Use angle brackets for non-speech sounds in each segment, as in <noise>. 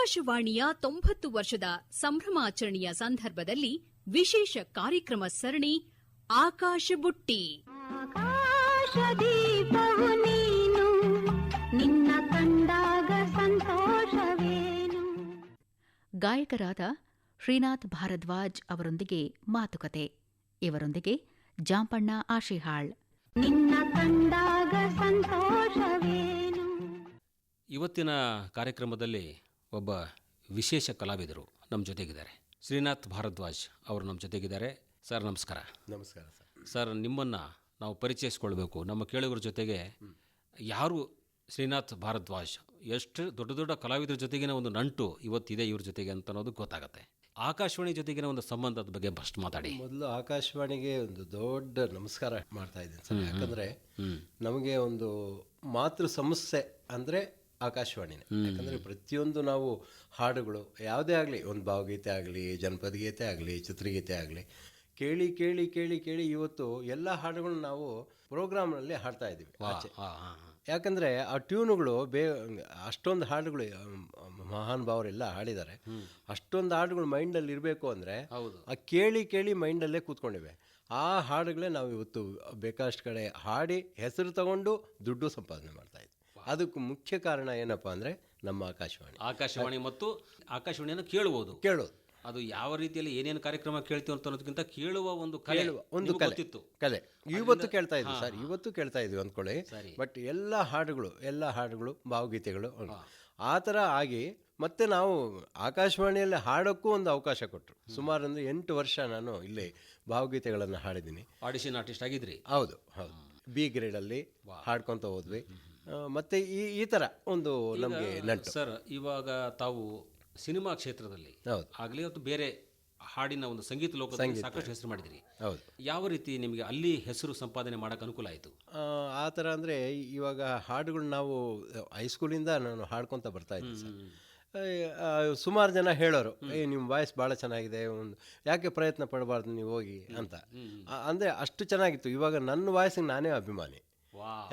ಆಕಾಶವಾಣಿಯ ತೊಂಬತ್ತು ವರ್ಷದ ಸಂಭ್ರಮಾಚರಣೆಯ ಸಂದರ್ಭದಲ್ಲಿ ವಿಶೇಷ ಕಾರ್ಯಕ್ರಮ ಸರಣಿ ಆಕಾಶ ಬುಟ್ಟಿ. ನೀನು ನಿನ್ನ ಕಂಡಾಗ ಸಂತೋಷವೇನು? ಗಾಯಕರಾದ ಶ್ರೀನಾಥ್ ಭಾರದ್ವಾಜ್ ಅವರೊಂದಿಗೆ ಮಾತುಕತೆ. ಇವರೊಂದಿಗೆ ಜಾಂಪಣ್ಣ ಆಶಿಹಾಳ್. ನಿನ್ನ ಕಂಡಾಗ ಸಂತೋಷವೇನು? ಇವತ್ತಿನ ಕಾರ್ಯಕ್ರಮದಲ್ಲಿ ಒಬ್ಬ ವಿಶೇಷ ಕಲಾವಿದರು ನಮ್ಮ ಜೊತೆಗಿದ್ದಾರೆ. ಶ್ರೀನಾಥ್ ಭಾರದ್ವಾಜ್ ಅವರು ನಮ್ಮ ಜೊತೆಗಿದ್ದಾರೆ. ಸರ್ ನಮಸ್ಕಾರ. ನಮಸ್ಕಾರ ಸರ್. ಸರ್ ನಿಮ್ಮನ್ನು ನಾವು ಪರಿಚಯಿಸ್ಕೊಳ್ಬೇಕು. ನಮ್ಮ ಕೇಳುಗರ ಜೊತೆಗೆ ಯಾರು ಶ್ರೀನಾಥ್ ಭಾರದ್ವಾಜ್? ಎಷ್ಟು ದೊಡ್ಡ ದೊಡ್ಡ ಕಲಾವಿದರ ಜೊತೆಗಿನ ಒಂದು ನಂಟು ಇವತ್ತಿದೆ ಇವ್ರ ಜೊತೆಗೆ ಅಂತ ಅನ್ನೋದು ಗೊತ್ತಾಗುತ್ತೆ. ಆಕಾಶವಾಣಿ ಜೊತೆಗಿನ ಒಂದು ಸಂಬಂಧದ ಬಗ್ಗೆ ಫಸ್ಟ್ ಮಾತಾಡಿ. ಮೊದಲು ಆಕಾಶವಾಣಿಗೆ ಒಂದು ದೊಡ್ಡ ನಮಸ್ಕಾರ ಮಾಡ್ತಾ ಇದ್ದೀನಿ ಸರ್. ಯಾಕಂದ್ರೆ ನಮಗೆ ಒಂದು ಮಾತೃ ಸಮಸ್ಯೆ ಅಂದ್ರೆ ಆಕಾಶವಾಣಿನೇ. ಯಾಕಂದ್ರೆ ಪ್ರತಿಯೊಂದು ನಾವು ಹಾಡುಗಳು ಯಾವುದೇ ಆಗಲಿ ಒಂದು ಭಾವಗೀತೆ ಆಗಲಿ ಜನಪದ ಗೀತೆ ಆಗಲಿ ಚಿತ್ರಗೀತೆ ಆಗಲಿ ಕೇಳಿ ಕೇಳಿ ಕೇಳಿ ಕೇಳಿ ಇವತ್ತು ಎಲ್ಲ ಹಾಡುಗಳನ್ನ ನಾವು ಪ್ರೋಗ್ರಾಮ್ನಲ್ಲಿ ಹಾಡ್ತಾ ಇದ್ದೀವಿ. ಆಚೆ. ಯಾಕಂದ್ರೆ ಆ ಟ್ಯೂನುಗಳು ಬೇ ಅಷ್ಟೊಂದು ಹಾಡುಗಳು ಮಹಾನ್ ಭಾವರೆಲ್ಲ ಹಾಡಿದ್ದಾರೆ. ಅಷ್ಟೊಂದು ಹಾಡುಗಳು ಮೈಂಡಲ್ಲಿ ಇರಬೇಕು ಅಂದರೆ ಹೌದು. ಆ ಕೇಳಿ ಕೇಳಿ ಮೈಂಡಲ್ಲೇ ಕೂತ್ಕೊಂಡಿವೆ. ಆ ಹಾಡುಗಳೇ ನಾವು ಇವತ್ತು ಬೇಕಾದಷ್ಟು ಕಡೆ ಹಾಡಿ ಹೆಸರು ತಗೊಂಡು ದುಡ್ಡು ಸಂಪಾದನೆ ಮಾಡ್ತಾ ಅದಕ್ಕೆ ಮುಖ್ಯ ಕಾರಣ ಏನಪ್ಪ ಅಂದರೆ ನಮ್ಮ ಆಕಾಶವಾಣಿ. ಆಕಾಶವಾಣಿ ಮತ್ತು ಆಕಾಶವಾಣಿಯನ್ನು ಕೇಳುವುದು ಕೇಳೋದು. ಅದು ಯಾವ ರೀತಿಯಲ್ಲಿ ಏನೇನು ಕಾರ್ಯಕ್ರಮ ಕೇಳ್ತೀವಿ ಅಂತ ಅನ್ನೋದಕ್ಕಿಂತ ಕೇಳುವ ಒಂದು ಕಲೆ ಒಂದು ನಿಮ್ಗೆ ಕಲೆ. ಇವತ್ತು ಕೇಳ್ತಾ ಇದ್ವಿ ಸರ್. ಇವತ್ತು ಕೇಳ್ತಾ ಇದ್ವಿ ಅಂದ್ಕೊಳ್ಳಿ. ಬಟ್ ಎಲ್ಲ ಹಾಡುಗಳು ಎಲ್ಲ ಹಾಡುಗಳು ಭಾವಗೀತೆಗಳು ಆ ಥರ ಆಗಿ ಮತ್ತೆ ನಾವು ಆಕಾಶವಾಣಿಯಲ್ಲಿ ಹಾಡೋಕ್ಕೂ ಒಂದು ಅವಕಾಶ ಕೊಟ್ಟರು ಸುಮಾರು ಅಂದರೆ ಎಂಟು ವರ್ಷ ನಾನು ಇಲ್ಲಿ ಭಾವಗೀತೆಗಳನ್ನು ಹಾಡಿದ್ದೀನಿ. Audition artist ಆಗಿದ್ರಿ. ಹೌದು ಹೌದು. ಬಿ ಗ್ರೇಡಲ್ಲಿ ಹಾಡ್ಕೊತ ಹೋದ್ವಿ. ಮತ್ತೆ ಈ ಈ ಥರ ಒಂದು ನಮಗೆ ನಂಟು ಸರ್ ಇವಾಗ ತಾವು ಸಿನಿಮಾ ಕ್ಷೇತ್ರದಲ್ಲಿ ಹೌದು. ಆಗಲಿ ಮತ್ತು ಬೇರೆ ಹಾಡಿನ ಒಂದು ಸಂಗೀತ ಲೋಕದಲ್ಲಿ ಸಾಕಷ್ಟು ಹೆಸರು ಮಾಡಿದಿರಿ. ಹೌದು. ಯಾವ ರೀತಿ ನಿಮಗೆ ಅಲ್ಲಿ ಹೆಸರು ಸಂಪಾದನೆ ಮಾಡೋಕೆ ಅನುಕೂಲ ಆಯಿತು? ಆ, ಥರ ಅಂದರೆ ಇವಾಗ ಹಾಡುಗಳು ನಾವು ಹೈಸ್ಕೂಲಿಂದ ನಾನು ಹಾಡ್ಕೊತ ಬರ್ತಾ ಇದ್ದೆ ಸರ್. ಸುಮಾರು ಜನ ಹೇಳೋರು ಏ ನಿಮ್ಮ ವಾಯ್ಸ್ ಭಾಳ ಚೆನ್ನಾಗಿದೆ ಒಂದು ಯಾಕೆ ಪ್ರಯತ್ನ ಪಡಬಾರ್ದು ನೀವು ಹೋಗಿ? ಅಂತ. ಅಂದರೆ ಅಷ್ಟು ಚೆನ್ನಾಗಿತ್ತು. ಇವಾಗ ನನ್ನ ವಾಯ್ಸಿಗೆ ನಾನೇ ಅಭಿಮಾನಿ.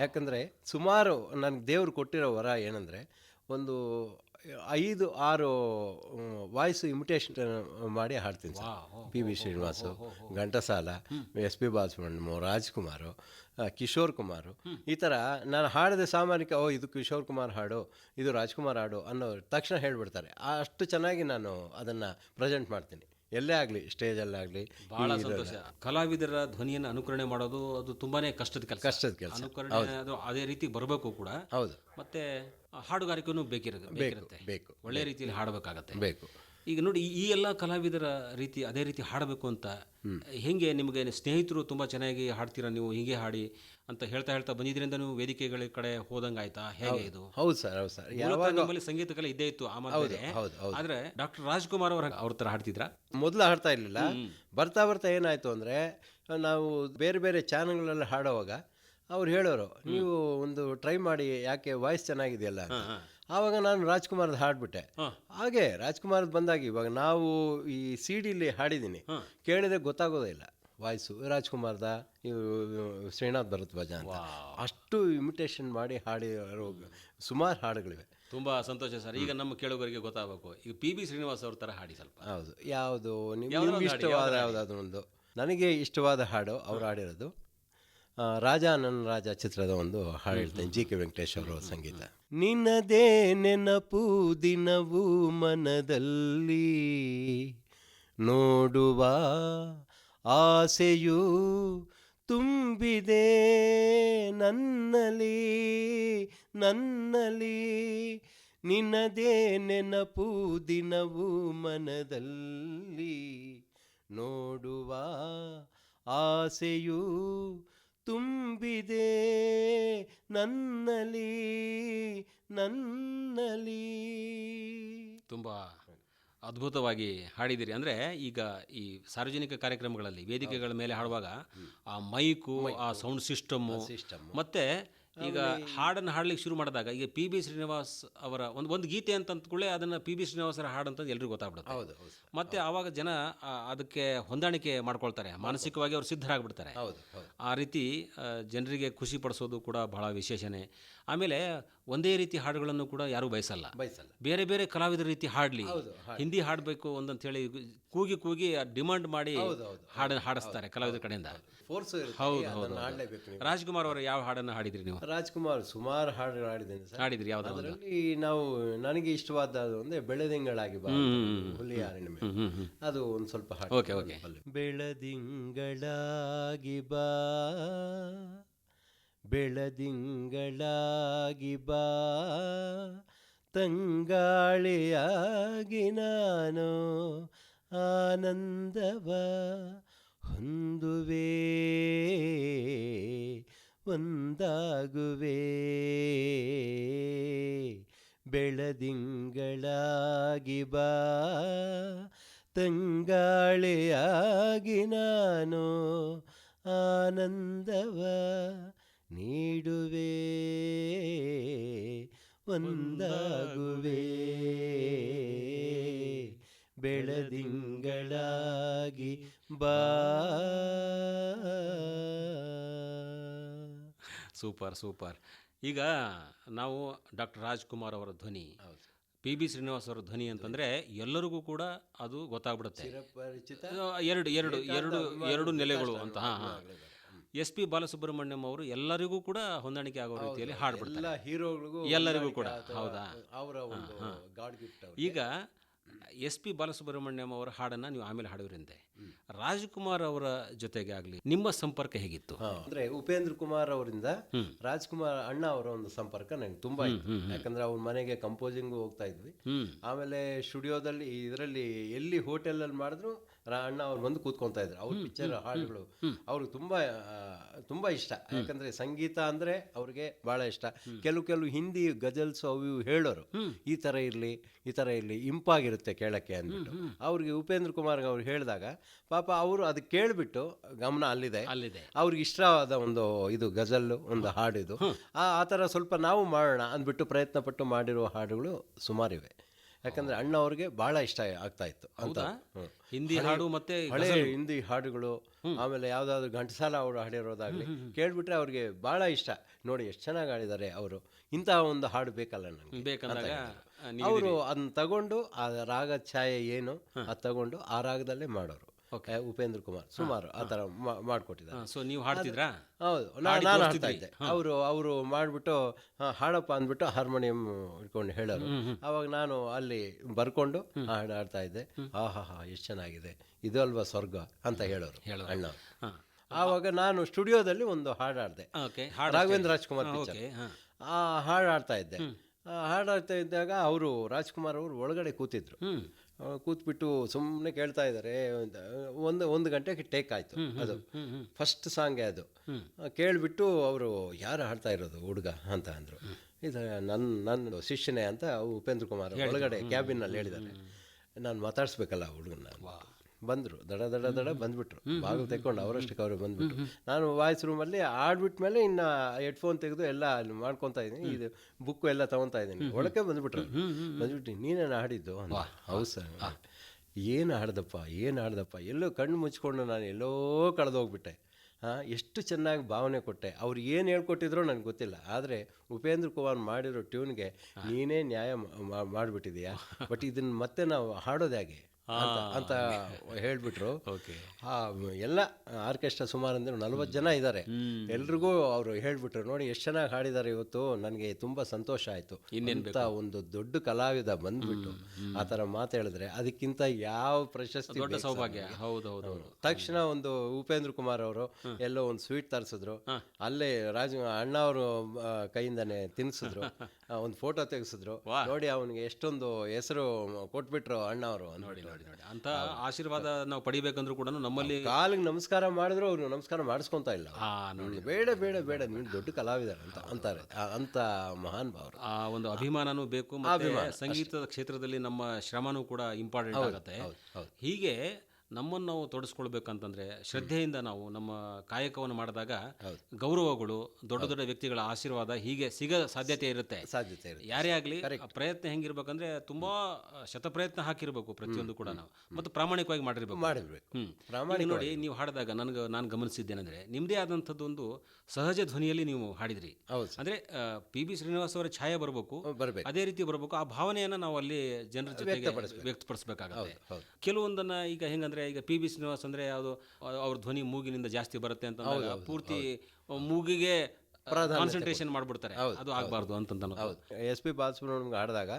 ಯಾಕಂದರೆ ಸುಮಾರು ನನಗೆ ದೇವರು ಕೊಟ್ಟಿರೋ ವರ ಏನಂದರೆ ಒಂದು ಐದು ಆರು ವಾಯ್ಸ್ ಇಮಿಟೇಷನ್ ಮಾಡಿ ಹಾಡ್ತೀನಿ sir. P V Srinivas Ghantasala S P Balasubrahmanyam Rajkumar Kishore Kumar. ಈ ಥರ ನಾನು ಹಾಡಿದ ಸಾಮಾನ್ಯಕ್ಕೆ ಓ ಇದು ಕಿಶೋರ್ ಕುಮಾರ್ ಹಾಡು ಇದು ರಾಜ್ಕುಮಾರ್ ಹಾಡು ಅನ್ನೋ ತಕ್ಷಣ ಹೇಳಿಬಿಡ್ತಾರೆ. ಅಷ್ಟು ಚೆನ್ನಾಗಿ ನಾನು ಅದನ್ನು ಪ್ರೆಸೆಂಟ್ ಮಾಡ್ತೀನಿ. ಎಲ್ಲೇ ಆಗಲಿ ಸ್ಟೇಜಲ್ಲಾಗಲಿ ಬಹಳ ಸಂತೋಷ. ಕಲಾವಿದರ ಧ್ವನಿಯನ್ನು ಅನುಕರಣೆ ಮಾಡೋದು ಅದು ತುಂಬಾನೇ ಕಷ್ಟದ ಕೆಲಸ. ಕಷ್ಟದ ಕೆಲಸ. ಅನುಕರಣೆ ಅದು ಅದೇ ರೀತಿ ಬರಬೇಕು ಕೂಡ. ಹೌದು. ಮತ್ತೆ ಹಾಡುಗಾರಿಕೆನೂ ಬೇಕಿರುತ್ತೆ ಬೇಕಿರುತ್ತೆ. ಬೇಕು. ಒಳ್ಳೆ ರೀತಿಯಲ್ಲಿ ಹಾಡಬೇಕಾಗತ್ತೆ. ಬೇಕು. ಈಗ ನೋಡಿ ಈ ಎಲ್ಲ ಕಲಾವಿದರ ರೀತಿ ಅದೇ ರೀತಿ ಹಾಡಬೇಕು ಅಂತ ಹೆಂಗೆ ನಿಮಗೆ ಸ್ನೇಹಿತರು ತುಂಬ ಚೆನ್ನಾಗಿ ಹಾಡ್ತೀರಾ ನೀವು? ಹೀಗೆ ಹಾಡಿ ಅಂತ ಹೇಳ್ತಾ ಹೇಳ್ತಾ ಬಂದಿದ್ರಿಂದ ನೀವು ವೇದಿಕೆಗಳ ಕಡೆ ಹೋದಂಗೆ ಆಯ್ತಾ ಹೇಗೆ ಇದು? ಹೌದು ಸರ್ ಹೌದು ಸರ್. ಮೂಲತಃ ನಿಮ್ಮಲ್ಲಿ ಸಂಗೀತ ಕಲೆ ಇದ್ದೇ ಇತ್ತು ಆಮೇಲೆ. ಆದ್ರೆ ಡಾಕ್ಟರ್ ರಾಜ್ಕುಮಾರ್ ಅವರ ಅವ್ರ ತರ ಹಾಡ್ತಿದ್ರ? ಮೊದಲು ಹಾಡ್ತಾ ಇರಲಿಲ್ಲ. ಬರ್ತಾ ಬರ್ತಾ ಏನಾಯಿತು ಅಂದರೆ ನಾವು ಬೇರೆ ಬೇರೆ ಚಾನಲ್ಗಳಲ್ಲಿ ಹಾಡೋವಾಗ ಅವ್ರು ಹೇಳೋರು ನೀವು ಒಂದು ಟ್ರೈ ಮಾಡಿ ಯಾಕೆ ವಾಯ್ಸ್ ಚೆನ್ನಾಗಿದೆಯಲ್ಲ ಆವಾಗ ನಾನು ರಾಜ್ಕುಮಾರ್ದು ಹಾಡ್ಬಿಟ್ಟೆ. ಹಾಗೆ ರಾಜ್ಕುಮಾರ್ದು ಬಂದಾಗ ಇವಾಗ ನಾವು ಈ ಸಿ ಡಿಲಿ ಹಾಡಿದ್ದೀನಿ ಕೇಳಿದ್ರೆ ಗೊತ್ತಾಗೋದೇ ಇಲ್ಲ. ವಾಯ್ಸು ರಾಜ್ಕುಮಾರ್ದ? ಇವರು ಶ್ರೀನಾಥ್ ಭರದ್ವಾಜ ಅಂತ. ಅಷ್ಟು ಇಮಿಟೇಷನ್ ಮಾಡಿ ಹಾಡಿ ಸುಮಾರು ಹಾಡುಗಳಿವೆ. ತುಂಬಾ ಸಂತೋಷ ಸರ್. ಈಗ ನಮ್ಮ ಕೇಳುಗರಿಗೆ ಗೊತ್ತಾಗಬೇಕು. ಈಗ ಪಿ ಬಿ ಶ್ರೀನಿವಾಸ್ ಅವ್ರ ಥರ ಹಾಡಿ ಸ್ವಲ್ಪ. ಹೌದು. ಯಾವುದು? ನಿಮ್ಗೆ ಇಷ್ಟವಾದ ಯಾವುದಾದ್ರೂ ಒಂದು. ನನಗೆ ಇಷ್ಟವಾದ ಹಾಡು ಅವ್ರು ಹಾಡಿರೋದು. ರಾಜ ನನ್ನ ರಾಜ ಚಿತ್ರದ ಒಂದು ಹಾಡು ಹೇಳ್ತೇನೆ. ಜಿ ಕೆ ವೆಂಕಟೇಶ್ ಅವರ ಸಂಗೀತ. ನಿನ್ನದೇ ನೆನಪು ದಿನವೂ ಮನದಲ್ಲಿ ನೋಡುವ ಆಸೆಯು ತುಂಬಿದೆ ನನ್ನಲಿ ನನ್ನಲಿ ನಿನ್ನದೇ ನೆನಪು ದಿನವೂ ಮನದಲ್ಲಿ ನೋಡುವ ಆಸೆಯು ನನ್ನಲಿ ನನ್ನಲಿ ತುಂಬ ಅದ್ಭುತವಾಗಿ ಹಾಡಿದಿರಿ ಅಂದರೆ ಈಗ ಈ ಸಾರ್ವಜನಿಕ ಕಾರ್ಯಕ್ರಮಗಳಲ್ಲಿ ವೇದಿಕೆಗಳ ಮೇಲೆ ಹಾಡುವಾಗ ಆ ಮೈಕು ಆ ಸೌಂಡ್ ಸಿಸ್ಟಮ್. ಮತ್ತೆ ಈಗ ಹಾಡನ್ನು ಹಾಡ್ಲಿಕ್ಕೆ ಶುರು ಮಾಡಿದಾಗ ಈಗ ಪಿ ಬಿ ಶ್ರೀನಿವಾಸ್ ಅವರ ಒಂದು ಒಂದು ಗೀತೆ ಅಂತ ಅಂದ್ಕೊಳ್ಳೆ ಅದನ್ನು ಪಿ ಬಿ ಶ್ರೀನಿವಾಸರ ಹಾಡು ಅಂತ ಎಲ್ರಿಗೂ ಗೊತ್ತಾಗ್ಬಿಡುತ್ತೆ. ಹೌದು ಮತ್ತೆ ಆವಾಗ ಜನ ಅದಕ್ಕೆ ಹೊಂದಾಣಿಕೆ ಮಾಡ್ಕೊಳ್ತಾರೆ. ಮಾನಸಿಕವಾಗಿ ಅವರು ಸಿದ್ಧರಾಗ್ಬಿಡ್ತಾರೆ. ಆ ರೀತಿ ಜನರಿಗೆ ಖುಷಿ ಪಡಿಸೋದು ಕೂಡ ಬಹಳ ವಿಶೇಷನೇ. ಆಮೇಲೆ ಒಂದೇ ರೀತಿ ಹಾಡುಗಳನ್ನು ಕೂಡ ಯಾರೂ ಬಯಸಲ್ಲ. ಬಯಸಲ್ಲ. ಬೇರೆ ಬೇರೆ ಕಲಾವಿದರ ರೀತಿ ಹಾಡಲಿ. ಹೌದು, ಹಾಡಬೇಕು ಅಂತೇಳಿ ಕೂಗಿ ಕೂಗಿ ಡಿಮಾಂಡ್ ಮಾಡಿ. ಹಾಡನ್ನು ಹಾಡಿಸ್ತಾರೆ ಕಲಾವಿದರ ಕಡೆಯಿಂದ. ಫೋರ್ಸ್ ಹೌದು, ಹೌದು, ರಾಜ್ಕುಮಾರ್ ಅವರು ಯಾವ ಹಾಡನ್ನು ಹಾಡಿದ್ರಿ ನೀವು? ರಾಜ್ಕುಮಾರ್ ಸುಮಾರು ಹಾಡುಗಳು ಹಾಡಿದ್ದೇನೆ ಹಾಡಿದ್ರಿ ಯಾವ್ದಾದ್ರು ನಾವು ನನಗೆ ಇಷ್ಟವಾದ ಅಂದ್ರೆ ಬೆಳದಿಂಗಳಾಗಿ ಬಾ ಅರಣ್ಯ ಅದು ಒಂದು ಸ್ವಲ್ಪ ಹಾಡು. Okay, okay. ಬೆಳದಿಂಗಳಾಗಿ ಬಾ. ಬೆಳದಿಂಗಳಾಗಿ ಬಾ ತಂಗಾಳಿಯಾಗಿ ನಾನು ಆನಂದವ ಹೊಂದುವೆ ಒಂದಾಗುವೆ. ಬೆಳದಿಂಗಳಾಗಿ ಬಾ ತಂಗಾಳಿಯಾಗಿ ನಾನು ಆನಂದವ ನೀಡುವೆ ಒಂದಾಗುವೆ. ಬೆಳದಿಂಗಳಾಗಿ ಬಾ. Super super. ಈಗ ನಾವು ಡಾಕ್ಟರ್ ರಾಜ್ಕುಮಾರ್ ಅವರ ಧ್ವನಿ. ಪಿ ಬಿ ಶ್ರೀನಿವಾಸ್ ಅವರ ಧ್ವನಿ ಅಂತಂದ್ರೆ ಎಲ್ಲರಿಗೂ ಕೂಡ ಅದು ಗೊತ್ತಾಗ್ಬಿಡುತ್ತೆ. ಎರಡು ಎರಡು ಎರಡು ಎರಡು ನೆಲೆಗಳು ಅಂತ. ಹಾ ಹಾ. ಎಸ್ ಪಿ ಬಾಲಸುಬ್ರಹ್ಮಣ್ಯಂ ಅವರು ಎಲ್ಲರಿಗೂ ಕೂಡ ಹೊಂದಾಣಿಕೆ ಆಗೋ ರೀತಿಯಲ್ಲಿ ಹಾಡ್ಬಿಡ್ತಾರೆ. ಹೀರೋಗಳಿಗೂ ಎಲ್ಲರಿಗೂ ಕೂಡ, ಹೌದಾ? ಅವರ ಒಂದು ಗಾಡ್ ಗಿಫ್ಟ್ ಈಗ ಎಸ್ ಪಿ ಬಾಲಸುಬ್ರಹ್ಮಣ್ಯಂ ಅವರ ಹಾಡನ್ನ ನೀವು ಆಮೇಲೆ ಹಾಡುವಿರಂತೆ. ರಾಜ್ಕುಮಾರ್ ಅವರ ಜೊತೆಗೆ ಆಗಲಿ ನಿಮ್ಮ ಸಂಪರ್ಕ ಹೇಗಿತ್ತು? ಅಂದ್ರೆ ಉಪೇಂದ್ರ ಕುಮಾರ್ ಅವರಿಂದ ರಾಜ್ಕುಮಾರ್ ಅಣ್ಣ ಅವರ ಒಂದು ಸಂಪರ್ಕ ನನಗೆ ತುಂಬಾ ಇತ್ತು. ಯಾಕಂದ್ರೆ ಅವ್ರ ಮನೆಗೆ ಕಂಪೋಸಿಂಗ್ ಹೋಗ್ತಾ ಇದ್ವಿ. ಆಮೇಲೆ ಸ್ಟುಡಿಯೋದಲ್ಲಿ ಇದರಲ್ಲಿ ಎಲ್ಲಿ ಹೋಟೆಲ್ ಅಲ್ಲಿ ಮಾಡಿದ್ರು ಅಣ್ಣ ಅವ್ರು ಬಂದು ಕೂತ್ಕೊಂತಾ ಇದ್ರು. ಅವ್ರ ಪಿಕ್ಚರ್ ಹಾಡುಗಳು ಅವ್ರಿಗೆ ತುಂಬಾ ತುಂಬಾ ಇಷ್ಟ. ಯಾಕಂದ್ರೆ ಸಂಗೀತ ಅಂದ್ರೆ ಅವ್ರಿಗೆ ಬಹಳ ಇಷ್ಟ. ಕೆಲವು ಕೆಲವು ಹಿಂದಿ ಗಜಲ್ಸ್ ಅವು ಇವು ಹೇಳೋರು. ಈ ತರ ಇರ್ಲಿ ಈ ತರ ಇರ್ಲಿ ಇಂಪಾಗಿರುತ್ತೆ ಕೇಳಕ್ಕೆ ಅಂದ್ಬಿಟ್ಟು. ಅವ್ರಿಗೆ ಉಪೇಂದ್ರ ಕುಮಾರ್ ಅವ್ರು ಹೇಳಿದಾಗ ಪಾಪ ಅವರು ಅದು ಕೇಳಿಬಿಟ್ಟು ಗಮನ ಅಲ್ಲಿದೆ. ಅಲ್ಲಿದೆ. ಅವ್ರಿಗೆ ಇಷ್ಟವಾದ ಒಂದು ಇದು ಗಜಲ್ ಒಂದು ಹಾಡಿದು. ಆ ಆ ಥರ ಸ್ವಲ್ಪ ನಾವು ಮಾಡೋಣ ಅಂದ್ಬಿಟ್ಟು ಪ್ರಯತ್ನ ಪಟ್ಟು ಮಾಡಿರುವ ಹಾಡುಗಳು ಸುಮಾರಿವೆ. ಯಾಕಂದ್ರೆ ಅಣ್ಣ ಅವ್ರಿಗೆ ಬಹಳ ಇಷ್ಟ ಆಗ್ತಾ ಇತ್ತು ಅಂತ. ಹಿಂದಿ? ಹಾಡು ಮತ್ತೆ ಹಳೆ ಹಿಂದಿ ಹಾಡುಗಳು ಆಮೇಲೆ ಯಾವ್ದಾದ್ರು ಘಂಟಸಾಲ ಅವರು ಹಾಡಿರೋದಾಗ್ಲಿ ಕೇಳ್ಬಿಟ್ರೆ ಅವ್ರಿಗೆ ಬಹಳ ಇಷ್ಟ. ನೋಡಿ ಎಷ್ಟು ಚೆನ್ನಾಗಿ ಹಾಡಿದ್ದಾರೆ ಅವರು. ಇಂತಹ ಒಂದು ಹಾಡು ಬೇಕಲ್ಲ ನನಗೆ ಬೇಕಂದಾಗ ಅವರು ಅದನ್ನ ತಗೊಂಡು ಆ ರಾಗ ಛಾಯೆ ಏನು ಅದು ತಗೊಂಡು ಆ ರಾಗದಲ್ಲೇ ಮಾಡೋರು. ಉಪೇಂದ್ರ ಕುಮಾರ್. ಸುಮಾರು ಆ ಥರ ಮಾ- ಮಾಡ್ಕೊಟ್ಟಿದ್ದಾರೆ. ಸೊ ನೀವು ಹಾಡ್ತಿದ್ರಾ? ಹೌದು. ನಾ- ನಾನು ಹಾಡ್ತಾ ಇದ್ದೆ. ಅವರು ಅವರು ಮಾಡಿಬಿಟ್ಟು ಹಾಡಪ್ಪ ಅಂದ್ಬಿಟ್ಟು ಹಾರ್ಮೋನಿಯಂ ಇಟ್ಕೊಂಡು ಹೇಳೋರು. ಅವಾಗ ನಾನು ಅಲ್ಲಿ ಬರ್ಕೊಂಡು ಹಾಡು ಹಾಡ್ತಾ ಇದ್ದೆ. ಹಾ ಹಾ ಹಾ ಎಷ್ಟು ಚೆನ್ನಾಗಿದೆ. ಇದು ಅಲ್ವಾ ಸ್ವರ್ಗ ಅಂತ ಹೇಳೋರು ಅಣ್ಣ. ಆವಾಗ ನಾನು ಸ್ಟುಡಿಯೋದಲ್ಲಿ ಒಂದು ಹಾಡು ಹಾಡಿದೆ. ರಾಘವೇಂದ್ರ ರಾಜ್ಕುಮಾರ್ ಆ ಹಾಡು ಹಾಡ್ತಾ ಇದ್ದೆ. ಆ ಹಾಡು ಹಾಡ್ತಾ ಇದ್ದಾಗ ಅವರು ರಾಜ್ಕುಮಾರ್ ಅವರು ಒಳಗಡೆ ಕೂತಿದ್ರು. ಕೂತ್ಬಿಟ್ಟು ಸುಮ್ಮನೆ ಕೇಳ್ತಾ ಇದ್ದಾರೆ ಒಂದು ಒಂದು ಗಂಟೆಗೆ ಟೇಕ್ ಆಯಿತು ಅದು. ಫಸ್ಟ್ ಸಾಂಗೇ ಅದು. ಕೇಳಿಬಿಟ್ಟು ಅವರು ಯಾರು ಹಾಡ್ತಾ ಇರೋದು ಹುಡುಗ? ಅಂತ ಅಂದರು. ಇದು ನನ್ನ ನನ್ನ ಶಿಷ್ಯನೇ ಅಂತ ಉಪೇಂದ್ರ ಕುಮಾರ್ ಒಳಗಡೆ ಕ್ಯಾಬಿನಲ್ಲಿ ಹೇಳಿದ್ದಾರೆ. ನಾನು ಮಾತಾಡಿಸ್ಬೇಕಲ್ಲ ಹುಡುಗನ ಬಂದರು. ದಡ ದಡ ದಡ ಬಂದ್ಬಿಟ್ರು. ಬಾಗಿಲು ತೆಕ್ಕೊಂಡು ಅವರಷ್ಟಕ್ಕೆ ಅವರು ಬಂದ್ಬಿಟ್ರು. ನಾನು ವಾಯ್ಸ್ ರೂಮಲ್ಲಿ ಆಡ್ಬಿಟ್ಮೇಲೆ ಇನ್ನು ಹೆಡ್ಫೋನ್ ತೆಗೆದು ಎಲ್ಲ ಅಲ್ಲಿ ಮಾಡ್ಕೊತಾ ಇದ್ದೀನಿ. ಇದು ಬುಕ್ ಎಲ್ಲ ತೊಗೊತಾ ಇದ್ದೀನಿ. ಒಳಕ್ಕೆ ಬಂದ್ಬಿಟ್ರು. ಬಂದ್ಬಿಟ್ಟು ನೀನೇನು ಹಾಡಿದ್ದು ಹೌದು ಸರ್. ಏನು ಹಾಡ್ದಪ್ಪ ಏನು ಹಾಡ್ದಪ್ಪ. ಎಲ್ಲೋ ಕಣ್ಣು ಮುಚ್ಕೊಂಡು ನಾನು ಎಲ್ಲೋ ಕಳೆದೋಗ್ಬಿಟ್ಟೆ. ಹಾಂ ಎಷ್ಟು ಚೆನ್ನಾಗಿ ಭಾವನೆ ಕೊಟ್ಟೆ. ಅವ್ರು ಏನು ಹೇಳ್ಕೊಟ್ಟಿದ್ರು ನನಗೆ ಗೊತ್ತಿಲ್ಲ. ಆದರೆ ಉಪೇಂದ್ರ ಕುಮಾರ್ ಮಾಡಿರೋ ಟ್ಯೂನ್ಗೆ ನೀನೇ ನ್ಯಾಯ ಮಾಡಿಬಿಟ್ಟಿದೀಯಾ? ಬಟ್ ಇದನ್ನು ಮತ್ತೆ ನಾವು ಹಾಡೋದು ಹೇಗೆ? ಅಂತ ಹೇಳ್ಬಿಟ್ರು. ಎಲ್ಲ ಆರ್ಕೆಸ್ಟ್ರಾ ಸುಮಾರು ಅಂದ್ರೆ ನಲ್ವತ್ತು ಜನ ಇದ್ದಾರೆ ಎಲ್ರಿಗೂ ಅವರು ಹೇಳ್ಬಿಟ್ರು ನೋಡಿ ಎಷ್ಟು ಚೆನ್ನಾಗಿ ಹಾಡಿದ್ದಾರೆ ಇವತ್ತು ನನಗೆ ತುಂಬಾ ಸಂತೋಷ ಆಯಿತು. ಅಂತ ಒಂದು ದೊಡ್ಡ ಕಲಾವಿದ ಬಂದ್ಬಿಟ್ಟು ಆ ಥರ ಮಾತು ಹೇಳಿದ್ರೆ ಅದಕ್ಕಿಂತ ಯಾವ ಪ್ರಶಸ್ತಿ ದೊಡ್ಡ ಸೌಭಾಗ್ಯ. ಹೌದು ಹೌದು. ತಕ್ಷಣ ಒಂದು ಉಪೇಂದ್ರ ಕುಮಾರ್ ಅವರು ಎಲ್ಲೋ ಒಂದು ಸ್ವೀಟ್ ತರಿಸಿದ್ರು. ಅಲ್ಲೇ ರಾಜ ಅಣ್ಣ ಅವರು ಕೈಯಿಂದಾನೆ ತಿನ್ಸಿದ್ರು. <laughs> ಒಂದು ಫೋಟೋ ತೆಗೆಸಿದ್ರು. ನೋಡಿ ಅವನಿಗೆ ಎಷ್ಟೊಂದು ಹೆಸರು ಕೊಟ್ಬಿಟ್ರು ಅಣ್ಣ ಅವರು. ನೋಡಿ. ನೋಡಿ ನೋಡಿ. ಅಂತ ಆಶೀರ್ವಾದ ನಾವು ಪಡಿಬೇಕಂದ್ರೂ ಕೂಡ ನಮ್ಮಲ್ಲಿ ಕಾಲಿಗೆ ನಮಸ್ಕಾರ ಮಾಡಿದ್ರು ಅವ್ರು ನಮಸ್ಕಾರ ಮಾಡಿಸ್ಕೊಂತ ಇಲ್ಲ ನೋಡಿ. ಬೇಡ ಬೇಡ ಬೇಡ ನೀವು ದೊಡ್ಡ ಕಲಾವಿದರು ಅಂತ ಅಂತಾರೆ. ಅಂತ ಮಹಾನ್ ಭಾವರು ಆ ಒಂದು ಅಭಿಮಾನನೂ ಬೇಕು ಸಂಗೀತದ ಕ್ಷೇತ್ರದಲ್ಲಿ ನಮ್ಮ ಶ್ರಮನೂ ಕೂಡ ಇಂಪಾರ್ಟೆಂಟ್ ಆಗುತ್ತೆ. ಹೀಗೆ ನಮ್ಮನ್ನು ನಾವು ತೊಡಸ್ಕೊಳ್ಬೇಕಂತಂದ್ರೆ ಶ್ರದ್ಧೆಯಿಂದ ನಾವು ನಮ್ಮ ಕಾಯಕವನ್ನು ಮಾಡಿದಾಗ ಗೌರವಗಳು ದೊಡ್ಡ ದೊಡ್ಡ ವ್ಯಕ್ತಿಗಳ ಆಶೀರ್ವಾದ ಹೀಗೆ ಸಿಗ ಸಾಧ್ಯತೆ ಇರುತ್ತೆ. ಸಾಧ್ಯತೆ ಇರುತ್ತೆ. ಯಾರೇ ಆಗಲಿ ಪ್ರಯತ್ನ ಹೆಂಗಿರ್ಬೇಕಂದ್ರೆ ತುಂಬಾ ಶತಪ್ರಯತ್ನ ಹಾಕಿರ್ಬೇಕು ಪ್ರತಿಯೊಂದು ಕೂಡ ನಾವು. ಮತ್ತು ಪ್ರಾಮಾಣಿಕವಾಗಿ ಮಾಡಿರ್ಬೇಕು. ಮಾಡಿರ್ಬೇಕು. ಪ್ರಾಮಾಣಿಕ ನೋಡಿ ನೀವು ಹಾಡಿದಾಗ ನನಗೆ ನಾನು ಗಮನಿಸಿದ್ದೇನೆಂದ್ರೆ ನಿಮ್ಮದೇ ಆದಂಥದ್ದು ಒಂದು ಸಹಜ ಧ್ವನಿಯಲ್ಲಿ ನೀವು ಹಾಡಿದ್ರಿ. ಅಂದ್ರೆ ಪಿ. ಬಿ. ಶ್ರೀನಿವಾಸ್ ಅವರ ಛಾಯೆ ಬರಬೇಕು. ಬರಬೇಕು. ಅದೇ ರೀತಿ ಬರಬೇಕು. ಆ ಭಾವನೆಯನ್ನ ನಾವು ಅಲ್ಲಿ ಜನರ ಜೊತೆಗೆ ವ್ಯಕ್ತಪಡಿಸ್ಬೇಕು. ವ್ಯಕ್ತಪಡಿಸಬೇಕಾಗುತ್ತೆ. ಕೆಲವೊಂದನ್ನು ಕೆಲವೊಂದನ್ನ ಈಗ ಹೆಂಗಂದ್ರೆ ಈಗ ಪಿ ಬಿ ಶ್ರೀನಿವಾಸ್ ಅಂದ್ರೆ ಯಾವುದು ಅವ್ರ ಧ್ವನಿ ಮೂಗಿನಿಂದ ಜಾಸ್ತಿ ಬರುತ್ತೆ ಅಂತ ಪೂರ್ತಿ ಮೂಗಿಗೆ ಕಾನ್ಸಂಟ್ರೇಷನ್ ಮಾಡ್ಬಿಡ್ತಾರೆ. ಅದು ಆಗಬಾರ್ದು ಅಂತ ಎಸ್ ಪಿ ಬಾಲಸುಬ್ರಹ್ಮಣ್ಯ ಹಾಡಿದಾಗ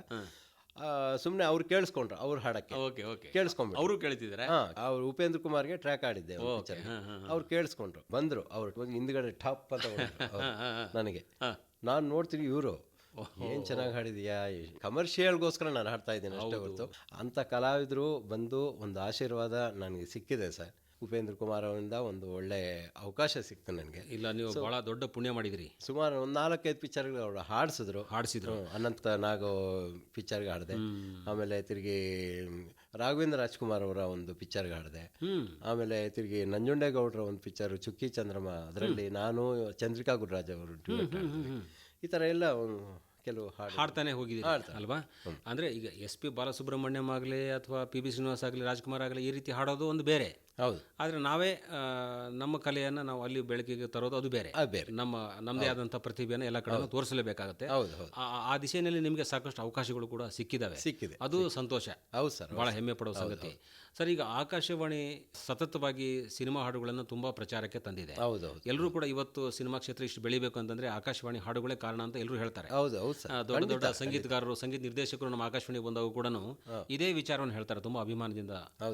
ಸುಮ್ಮನೆ ಅವ್ರು ಕೇಳಿಸ್ಕೊಂಡ್ರು ಅವ್ರು ಹಾಡಕ್ಕೆ. Okay okay. ಕೇಳಿಸ್ಕೊಂಡ್ಬಿಟ್ಟು ಅವರು ಕೇಳ್ತಿದ್ದಾರೆ ಅವ್ರು ಉಪೇಂದ್ರ ಕುಮಾರ್ಗೆ ಟ್ರ್ಯಾಕ್ ಆಡಿದ್ದೆ ಅವ್ರ ಕೇಳಿಸ್ಕೊಂಡ್ರು ಬಂದ್ರು ಅವ್ರು ಹಿಂದ್ಗಡೆ ಟಾಪ್ ಅಂತ ನನಗೆ. ನಾನು ನೋಡ್ತೀನಿ ಇವರು. ಏನ್ ಚೆನ್ನಾಗಿ ಹಾಡಿದೀಯಾ? ಕಮರ್ಷಿಯಲ್ಗೋಸ್ಕರ ನಾನು ಹಾಡ್ತಾ ಇದ್ದೀನಿ ಅಷ್ಟೇ ಹೊರತು. ಅಂತ ಕಲಾವಿದರು ಬಂದು ಒಂದು ಆಶೀರ್ವಾದ ನನಗೆ ಸಿಕ್ಕಿದೆ ಸರ್. ಉಪೇಂದ್ರ ಕುಮಾರ್ ಅವರಿಂದ ಒಂದು ಒಳ್ಳೆ ಅವಕಾಶ ಸಿಕ್ತು ನನಗೆ. ಇಲ್ಲ ನೀವು ಬಹಳ ದೊಡ್ಡ ಪುಣ್ಯ ಮಾಡಿದ್ರಿ. ಸುಮಾರು ಒಂದು ನಾಲ್ಕೈದು ಪಿಕ್ಚರ್ಗಳು ಅವರು ಹಾಡಿಸಿದ್ರು. ಹಾಡಿಸಿದ್ರು. ಅನಂತ ನಾಗೋ ಪಿಕ್ಚರ್ಗೆ ಹಾಡಿದೆ. ಆಮೇಲೆ ತಿರುಗಿ ರಾಘವೇಂದ್ರ ರಾಜ್ಕುಮಾರ್ ಅವರ ಒಂದು ಪಿಕ್ಚರ್ಗೆ ಹಾಡಿದೆ. ಆಮೇಲೆ ತಿರುಗಿ ನಂಜುಂಡೇಗೌಡರ ಒಂದು ಪಿಕ್ಚರ್ ಚುಕ್ಕಿ ಚಂದ್ರಮ. ಅದರಲ್ಲಿ ನಾನು ಚಂದ್ರಿಕಾ ಗುರುರಾಜ್ ಅವರು ಈ ಥರ ಎಲ್ಲ ಕೆಲವು ಹಾಡು ಹಾಡ್ತಾನೆ ಹೋಗಿದ್ದೀರಿ. ಅಲ್ವಾ? ಅಂದ್ರೆ ಈಗ ಎಸ್ ಪಿ ಬಾಲಸುಬ್ರಹ್ಮಣ್ಯಂ ಆಗಲಿ ಅಥವಾ ಪಿ ಬಿ ಶ್ರೀನಿವಾಸ್ ಆಗಲಿ ರಾಜ್ಕುಮಾರ್ ಆಗಲಿ ಈ ರೀತಿ ಹಾಡೋದು ಒಂದು ಬೇರೆ. ಹೌದು. ಆದರೆ ನಾವೇ ನಮ್ಮ ಕಲೆಯನ್ನು ನಾವು ಅಲ್ಲಿ ಬೆಳಕಿಗೆ ತರೋದು ಅದು ಬೇರೆ. ಬೇರೆ. ನಮ್ಮ ನಮ್ಮದೇ ಆದಂಥ ಪ್ರತಿಭೆಯನ್ನು ಎಲ್ಲ ಕಡೆ ತೋರಿಸಲೇಬೇಕಾಗುತ್ತೆ. ಹೌದು ಹೌದು. ಆ- ದಿಶೆಯಲ್ಲಿ ನಿಮಗೆ ಸಾಕಷ್ಟು ಅವಕಾಶಗಳು ಕೂಡ ಸಿಕ್ಕಿದ್ದಾವೆ ಸಿಕ್ಕಿದೆ ಅದು ಸಂತೋಷ. ಹೌದು ಸರ್ ಬಹಳ ಹೆಮ್ಮೆ ಪಡುವ ಸಂಗತಿ. ಸರ್ ಈಗ ಆಕಾಶವಾಣಿ ಸತತವಾಗಿ ಸಿನಿಮಾ ಹಾಡುಗಳನ್ನು ತುಂಬಾ ಪ್ರಚಾರಕ್ಕೆ ತಂದಿದೆ. ಹೌದು ಹೌದು. ಎಲ್ಲರೂ ಕೂಡ ಇವತ್ತು ಸಿನಿಮಾ ಕ್ಷೇತ್ರ ಇಷ್ಟು ಬೆಳಿಬೇಕು ಅಂತಂದ್ರೆ ಆಕಾಶವಾಣಿ ಹಾಡುಗಳೇ ಕಾರಣ ಅಂತ ಎಲ್ಲರೂ ಹೇಳ್ತಾರೆ. ಹೌದು ದೊಡ್ಡ ದೊಡ್ಡ ಸಂಗೀತಗಾರರು ಸಂಗೀತ ನಿರ್ದೇಶಕರು ನಮ್ಮ ಆಕಾಶವಾಣಿ ಬಂದಾಗ ಕೂಡ ಇದೇ ವಿಚಾರವನ್ನು ಹೇಳ್ತಾರೆ. ತುಂಬಾ ಅಭಿಮಾನದಿಂದ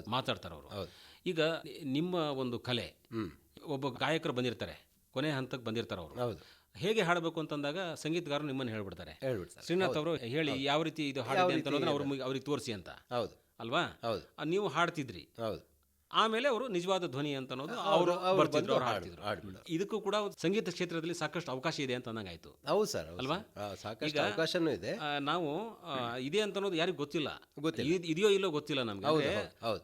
ಮಾತಾಡ್ತಾರೆ ಅವರು ಹೌದು. ಈಗ ನಿಮ್ಮ ಒಂದು ಕಲೆ ಹ್ಮ್. ಒಬ್ಬ ಗಾಯಕರು ಬಂದಿರ್ತಾರೆ ಕೊನೆ ಹಂತಕ್ಕೆ ಬಂದಿರ್ತಾರೆ ಅವರು. ಹೌದು. ಹೇಗೆ ಹಾಡಬೇಕು ಅಂತಂದಾಗ ಸಂಗೀತಗಾರರು ನಿಮ್ಮನ್ನು ಹೇಳ್ಬಿಡ್ತಾರೆ. ಹೇಳ್ಬಿಡ್ತಾರೆ. ಶ್ರೀನಾಥ್ ಅವರು ಹೇಳಿ ಯಾವ ರೀತಿ ಇದು ಹಾಡಿದೆ ಅಂತ ಅವ್ರಿಗೆ ತೋರಿಸಿ ಅಂತ. ಹೌದು. ಅಲ್ವಾ? ಹೌದು. ನೀವು ಹಾಡ್ತಿದ್ರಿ. ಹೌದು. ಆಮೇಲೆ ಅವರು ನಿಜವಾದ ಧ್ವನಿ ಅಂತ ಅನ್ನೋದು ಅವ್ರು- ಬರ್ತಿದ್ರು ಅವ್ರು ಹಾಡ್ತಿದ್ರು ಇದಕ್ಕೂ ಕೂಡ ಸಂಗೀತ ಕ್ಷೇತ್ರದಲ್ಲಿ ಸಾಕಷ್ಟು ಅವಕಾಶ ಇದೆ ಅಂತ ಅನ್ನಂಗಾಯ್ತು ಹೌದು ಸರ್ ಅಲ್ವಾ? ಸಾಕಷ್ಟು ಅವಕಾಶನೂ ಇದೆ. ನಾವು ಇದೆ ಅಂತ ಅನ್ನೋದು ಯಾರಿಗೂ ಗೊತ್ತಿಲ್ಲ. ಗೊತ್ತಿಲ್ಲ. ಇದೆಯೋ ಇಲ್ಲೋ ಗೊತ್ತಿಲ್ಲ ನಮ್ಗೆ.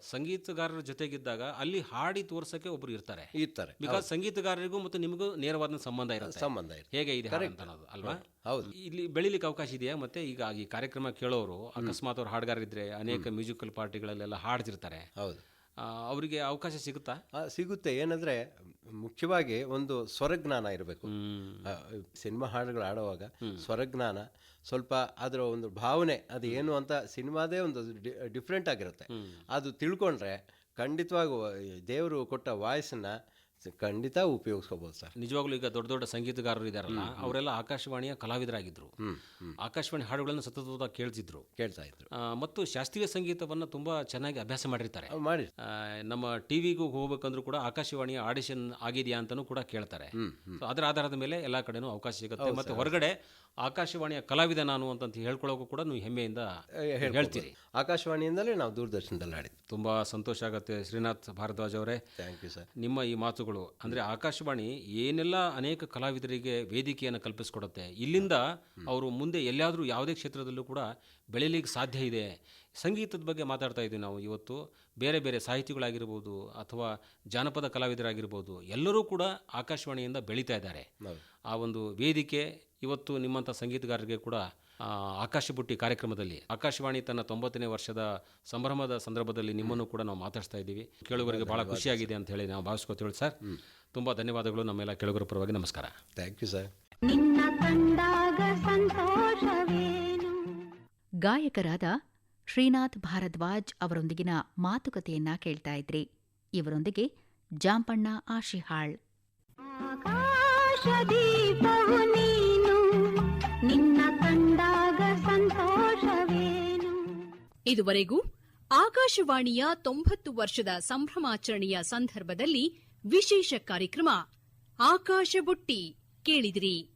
ಸಂಗೀತಗಾರರ ಜೊತೆಗಿದ್ದಾಗ ಅಲ್ಲಿ ಹಾಡಿ ತೋರ್ಸಕ್ಕೆ ಒಬ್ರು ಇರ್ತಾರೆ. ಇರ್ತಾರೆ ಬಿಕಾಸ್ ಸಂಗೀತಗಾರರಿಗೂ ಮತ್ತು ನಿಮಗೂ ನೇರವಾದ ಸಂಬಂಧ ಇರುತ್ತೆ. ಸಂಬಂಧ ಇರುತ್ತೆ. ಹೇಗೆ ಇದೆ ಅಂತ ಅನ್ನೋದು ಅಲ್ವಾ? ಹೌದು ಇಲ್ಲಿ ಬೆಳಿಲಿಕ್ಕೆ ಅವಕಾಶ ಇದೆಯಾ? ಮತ್ತೆ ಈಗ ಈ ಕಾರ್ಯಕ್ರಮ ಕೇಳೋರು ಅಕಸ್ಮಾತ್ ಅವ್ರು ಹಾಡುಗಾರರಿದ್ರೆ ಅನೇಕ ಮ್ಯೂಸಿಕಲ್ ಪಾರ್ಟಿಗಳಲ್ಲೆಲ್ಲ ಹಾಡ್ತಿರ್ತಾರೆ. ಹೌದು. ಅವರಿಗೆ ಅವಕಾಶ ಸಿಗುತ್ತಾ? ಸಿಗುತ್ತೆ. ಏನಂದ್ರೆ ಮುಖ್ಯವಾಗಿ ಒಂದು ಸ್ವರಜ್ಞಾನ ಇರಬೇಕು. ಸಿನಿಮಾ ಹಾಡುಗಳು ಆಡುವಾಗ ಸ್ವರಜ್ಞಾನ ಸ್ವಲ್ಪ ಅದರ ಒಂದು ಭಾವನೆ ಅದು ಏನು ಅಂತ ಸಿನಿಮಾದೇ ಒಂದು ಡಿಫ್ರೆಂಟ್ ಆಗಿರುತ್ತೆ. ಅದು ತಿಳ್ಕೊಂಡ್ರೆ ಖಂಡಿತವಾಗಿ ದೇವರು ಕೊಟ್ಟ ವಾಯ್ಸನ್ನ ಖಂಡಿತ ಉಪಯೋಗಿಸ್ಕೋಬೋದು ಸರ್. ನಿಜವಾಗ್ಲೂ ಈಗ ದೊಡ್ಡ ದೊಡ್ಡ ಸಂಗೀತಗಾರರು ಇದಾರಲ್ಲ ಅವರೆಲ್ಲ ಆಕಾಶವಾಣಿಯ ಕಲಾವಿದರಾಗಿದ್ರು. ಆಕಾಶವಾಣಿ ಹಾಡುಗಳನ್ನು ಸತತವಾಗಿ ಕೇಳ್ತಿದ್ರು ಕೇಳ್ತಾ ಇದ್ರು. ಮತ್ತು ಶಾಸ್ತ್ರೀಯ ಸಂಗೀತವನ್ನು ತುಂಬಾ ಚೆನ್ನಾಗಿ ಅಭ್ಯಾಸ ಮಾಡಿರ್ತಾರೆ. ಮಾಡಿ. ನಮ್ಮ ಟಿವಿಗೂ ಹೋಗ್ಬೇಕಂದ್ರೂ ಕೂಡ ಆಕಾಶವಾಣಿಯ ಆಡಿಷನ್ ಆಗಿದೆಯಾ ಅಂತಾನೂ ಕೂಡ ಕೇಳ್ತಾರೆ. ಅದರ ಆಧಾರದ ಮೇಲೆ ಎಲ್ಲಾ ಕಡೆನೂ ಅವಕಾಶ ಸಿಗುತ್ತೆ. ಮತ್ತೆ ಹೊರಗಡೆ ಆಕಾಶವಾಣಿಯ ಕಲಾವಿದ ನಾನು ಅಂತ ಹೇಳ್ಕೊಳ್ಳೋಕು ಕೂಡ ನೀವು ಹೆಮ್ಮೆಯಿಂದ ಹೇಳ್ತೀರಿ. ಆಕಾಶವಾಣಿಯಿಂದಲೇ ನಾವು ದೂರದರ್ಶನದಲ್ಲಿ ಆಡಿದ್ವಿ ತುಂಬಾ ಸಂತೋಷ ಆಗುತ್ತೆ ಶ್ರೀನಾಥ್ ಭಾರದ್ವಾಜ್ ಅವರೇ. ಥ್ಯಾಂಕ್ ಯು ಸರ್ ನಿಮ್ಮ ಈ ಮಾತುಗಳು ಅಂದರೆ ಆಕಾಶವಾಣಿ ಏನೆಲ್ಲ ಅನೇಕ ಕಲಾವಿದರಿಗೆ ವೇದಿಕೆಯನ್ನು ಕಲ್ಪಿಸ್ಕೊಡುತ್ತೆ ಇಲ್ಲಿಂದ ಅವರು ಮುಂದೆ ಎಲ್ಲಾದರೂ ಯಾವುದೇ ಕ್ಷೇತ್ರದಲ್ಲೂ ಕೂಡ ಬೆಳೆಯಲಿಕ್ಕೆ ಸಾಧ್ಯ ಇದೆ. ಸಂಗೀತದ ಬಗ್ಗೆ ಮಾತಾಡ್ತಾ ಇದ್ದೀವಿ ನಾವು ಇವತ್ತು. ಬೇರೆ ಬೇರೆ ಸಾಹಿತಿಗಳಾಗಿರ್ಬೋದು ಅಥವಾ ಜಾನಪದ ಕಲಾವಿದರಾಗಿರ್ಬೋದು ಎಲ್ಲರೂ ಕೂಡ ಆಕಾಶವಾಣಿಯಿಂದ ಬೆಳೀತಾ ಇದ್ದಾರೆ. ಆ ಒಂದು ವೇದಿಕೆ ಇವತ್ತು ನಿಮ್ಮಂಥ ಸಂಗೀತಗಾರರಿಗೆ ಕೂಡ ಆಕಾಶ ಬುಟ್ಟಿ ಕಾರ್ಯಕ್ರಮದಲ್ಲಿ. ಆಕಾಶವಾಣಿ ತನ್ನ ತೊಂಬತ್ತನೇ ವರ್ಷದ ಸಂಭ್ರಮದ ಸಂದರ್ಭದಲ್ಲಿ ನಿಮ್ಮನ್ನು ಕೂಡ ನಾವು ಮಾತಾಡ್ತಾ ಇದ್ದೀವಿ. ಕೇಳುಗರಿಗೆ ಬಹಳ ಖುಷಿಯಾಗಿದೆ ಅಂತ ಹೇಳಿ ನಾವು ಭಾವಿಸ್ಕೊತೀವಿ ಸರ್. ತುಂಬ ಧನ್ಯವಾದಗಳು. ನಮ್ಮೆಲ್ಲ ಕೇಳುಗರ ಪರವಾಗಿ ನಮಸ್ಕಾರ. ಥ್ಯಾಂಕ್ ಯು ಸರ್ ಗಾಯಕರಾದ ಶ್ರೀನಾಥ್ ಭಾರದ್ವಾಜ್ ಅವರೊಂದಿಗಿನ ಮಾತುಕತೆಯನ್ನ ಕೇಳ್ತಾ ಇದ್ರಿ. ಇವರೊಂದಿಗೆ ಜಾಂಪಣ್ಣ ಆಶಿಹಾಳ್. ಆಕಾಶ ದೀಪವು ಇದುವರೆಗೂ ಆಕಾಶವಾಣಿಯ ತೊಂಬತ್ತು ವರ್ಷದ ಸಂಭ್ರಮಾಚರಣೆಯ ಸಂದರ್ಭದಲ್ಲಿ ವಿಶೇಷ ಕಾರ್ಯಕ್ರಮ ಆಕಾಶ ಬುಟ್ಟಿ ಕೇಳಿದಿರಿ.